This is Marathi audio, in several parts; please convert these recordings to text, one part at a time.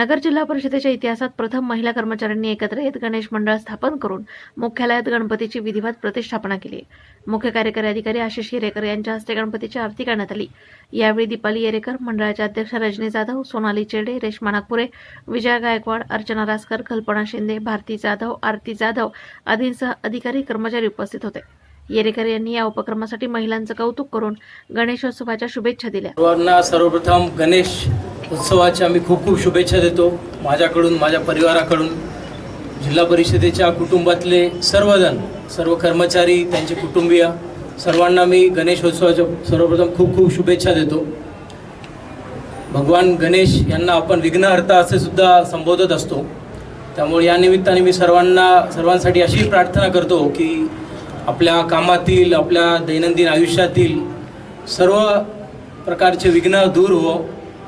नगर जिल्हा परिषदेच्या इतिहासात प्रथम महिला कर्मचाऱ्यांनी एकत्र येत गणेश मंडळ स्थापन करून मुख्यालयात गणपतीची विधिवत प्रतिष्ठापना केली. मुख्य कार्यकारी अधिकारी आशिष हिरेकर यांच्या हस्ते गणपतीची आरती करण्यात आली. यावेळी दीपाली येरेकर मंडळाच्या अध्यक्ष रजनी जाधव सोनाली चेडे रेश्मा नागपुरे विजया गायकवाड अर्चना रासकर कल्पना शिंदे भारती जाधव आरती जाधव आदींसह अधिकारी कर्मचारी उपस्थित होते. येरेकर यांनी या उपक्रमासाठी महिलांचं कौतुक करून गणेशोत्सवाच्या शुभेच्छा दिल्या. सर्वप्रथम गणेश उत्सवाच्या मी खूप खूप शुभेच्छा देतो माझ्याकडून माझ्या परिवाराकडून. जिल्हा परिषदेच्या कुटुंबातले सर्वजण सर्व कर्मचारी त्यांचे कुटुंबीय सर्वांना मी गणेशोत्सवाच्या सर्वप्रथम खूप खूप शुभेच्छा देतो. भगवान गणेश यांना आपण विघ्नहर्ता असे सुद्धा संबोधत असतो. त्यामुळे या निमित्ताने मी सर्वांना सर्वांसाठी अशी प्रार्थना करतो की आपल्या कामातील आपल्या दैनंदिन आयुष्यातील सर्व प्रकारचे विघ्न दूर हो.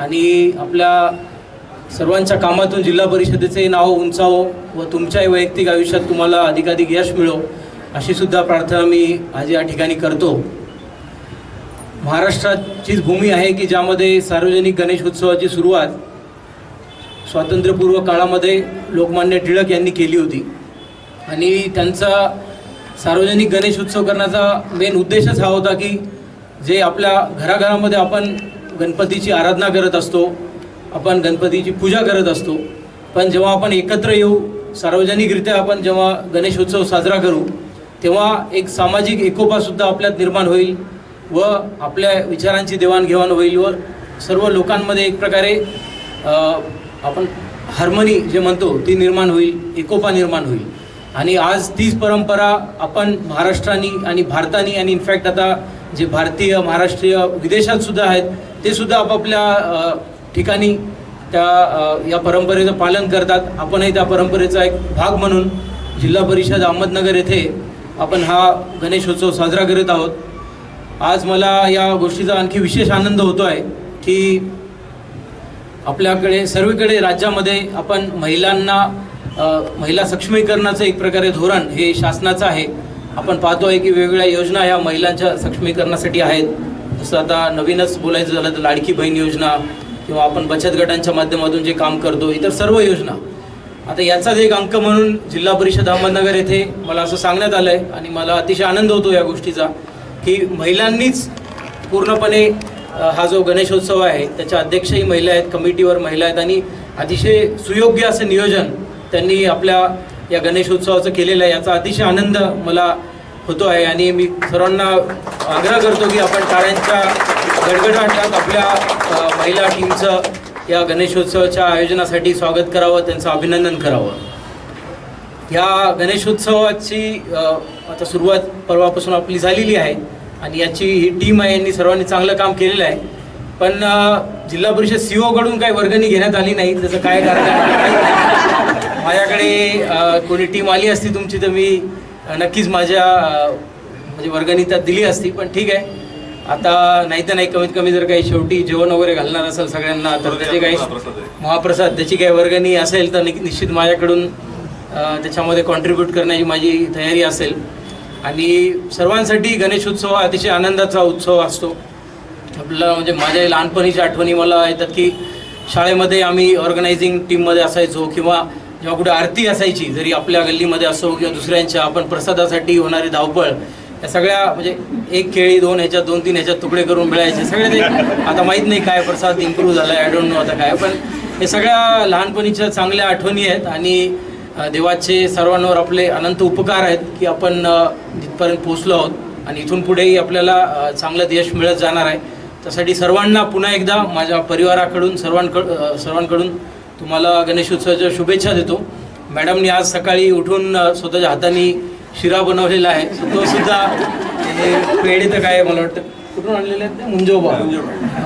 आणि आपल्या सर्वांच्या कामातून जिल्हा परिषदेचे नाव उंचावो व तुमच्याही वैयक्तिक आयुष्यात तुम्हाला अधिकाधिक यश मिळो अशी सुद्धा प्रार्थना मी आज या ठिकाणी करतो. महाराष्ट्राचीच भूमी आहे की ज्यामध्ये सार्वजनिक गणेश उत्सवाची सुरुवात स्वातंत्र्यपूर्व काळामध्ये लोकमान्य टिळक यांनी केली होती. आणि त्यांचा सार्वजनिक गणेश उत्सव करण्याचा मेन उद्देशच हा होता की जे आपल्या घराघरामध्ये आपण गणपतीची आराधना करत असतो आपण गणपतीची पूजा करत असतो. पण जेव्हा आपण एकत्र येऊ सार्वजनिकरित्या आपण जेव्हा गणेशोत्सव साजरा करू तेव्हा एक सामाजिक एकोपासुद्धा आपल्यात निर्माण होईल व आपल्या विचारांची देवाणघेवाण होईल व सर्व लोकांमध्ये एक प्रकारे आपण हार्मनी जे म्हणतो ती निर्माण होईल एकोपा निर्माण होईल. आणि आज तीच परंपरा आपण महाराष्ट्रानी आणि भारताने आणि इनफॅक्ट आता जे भारतीय महाराष्ट्रीय विदेशात सुद्धा आहेत ते सुद्धा आपापल्या ठिकाणी त्या या परंपरेचं पालन करतात. आपणही त्या परंपरेचा एक भाग म्हणून जिल्हा परिषद अहमदनगर येथे आपण हा गणेशोत्सव साजरा करत आहोत. आज मला या गोष्टीचा आणखी विशेष आनंद होतो आहे की आपल्याकडे सर्वीकडे राज्यामध्ये आपण महिलांना महिला सक्षमीकरणाचं एक प्रकारे धोरण हे शासनाचं आहे. आपण पाहतो आहे की वेगवेगळ्या योजना ह्या महिलांच्या सक्षमीकरणासाठी आहेत. जसं आता नवीनच बोलायचं झालं तर लाडकी बहीण योजना किंवा आपण बचत गटांच्या माध्यमातून जे काम करतो इतर सर्व योजना. आता याचाच एक अंक म्हणून जिल्हा परिषद अहमदनगर येथे मला असं सांगण्यात आलं आहे आणि मला अतिशय आनंद होतो या गोष्टीचा की महिलांनीच पूर्णपणे हा जो गणेशोत्सव आहे त्याच्या अध्यक्षही महिला आहेत कमिटीवर महिला आहेत आणि अतिशय सुयोग्य असं नियोजन त्यांनी आपल्या या गणेशोत्सवाचं केलेलं आहे. याचा अतिशय आनंद मला होतो आहे. आणि मी सर्वांना आग्रह करतो की आपण टाळ्यांच्या गडगडाटात आपल्या महिला टीमचं या गणेशोत्सवाच्या आयोजनासाठी स्वागत करावं त्यांचं अभिनंदन करावं. या गणेशोत्सवाची आता सुरुवात परवापासून आपली झालेली आहे आणि याची ही टीम आहे यांनी सर्वांनी चांगलं काम केलेलं आहे. पण जिल्हा परिषद सी ओकडून काही वर्गणी घेण्यात आली नाही त्याचं काय कारण माझ्याकडे कोणी टीम आली असती तुमची तर मी नक्कीच माझ्या म्हणजे वर्गणी त्यात दिली असती पण ठीक आहे. आता नाही तर नाही कमीत कमी जर काही शेवटी जेवण वगैरे घालणार असेल सगळ्यांना तर त्याचे काही महाप्रसाद त्याची काही वर्गणी असेल तर निश्चित माझ्याकडून त्याच्यामध्ये कॉन्ट्रीब्यूट करण्याची माझी तयारी असेल. आणि सर्वांसाठी गणेशोत्सव हा अतिशय आनंदाचा उत्सव असतो. आपल्याला म्हणजे माझ्या लहानपणीच्या आठवणी मला येतात की शाळेमध्ये आम्ही ऑर्गनायझिंग टीममध्ये असायचो किंवा जेव्हा कुठे आरती असायची जरी आपल्या गल्लीमध्ये असो किंवा दुसऱ्यांच्या आपण प्रसादासाठी होणारी धावपळ या सगळ्या म्हणजे एक केळी दोन ह्याच्यात दोन तीन ह्याच्यात तुकडे करून मिळायचे. सगळे ते आता माहीत नाही काय प्रसाद इम्प्रूव्ह झाला आय डोंट नो आता काय. पण हे सगळ्या लहानपणीच्या चांगल्या आठवणी आहेत आणि देवाचे सर्वांवर आपले अनंत उपकार आहेत की आपण जिथपर्यंत पोहोचलो आहोत आणि इथून पुढेही आपल्याला चांगलं यश मिळत जाणार आहे. त्यासाठी सर्वांना पुन्हा एकदा माझ्या परिवाराकडून सर्वांकड सर्वांकडून तुम्हाला गणेशोत्सवाच्या शुभेच्छा देतो. मॅडमनी आज सकाळी उठून स्वतःच्या हाताने शिरा बनवलेला आहे. तो सुद्धा पेढे तर काय मला वाटतं कुठून आणलेले आहेत ते? मुंजोबा.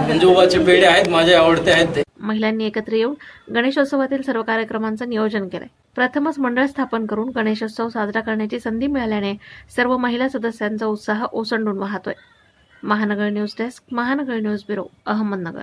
मुंजोबाचे पेढे आहेत माझे आवडते आहेत ते. महिलांनी एकत्र येऊन गणेशोत्सवातील सर्व कार्यक्रमांचं नियोजन केलंय. प्रथमच मंडळ स्थापन करून गणेशोत्सव साजरा करण्याची संधी मिळाल्याने सर्व महिला सदस्यांचा उत्साह ओसंडून वाहतोय. Mahanagar news desk Mahanagar news bureau Ahmednagar.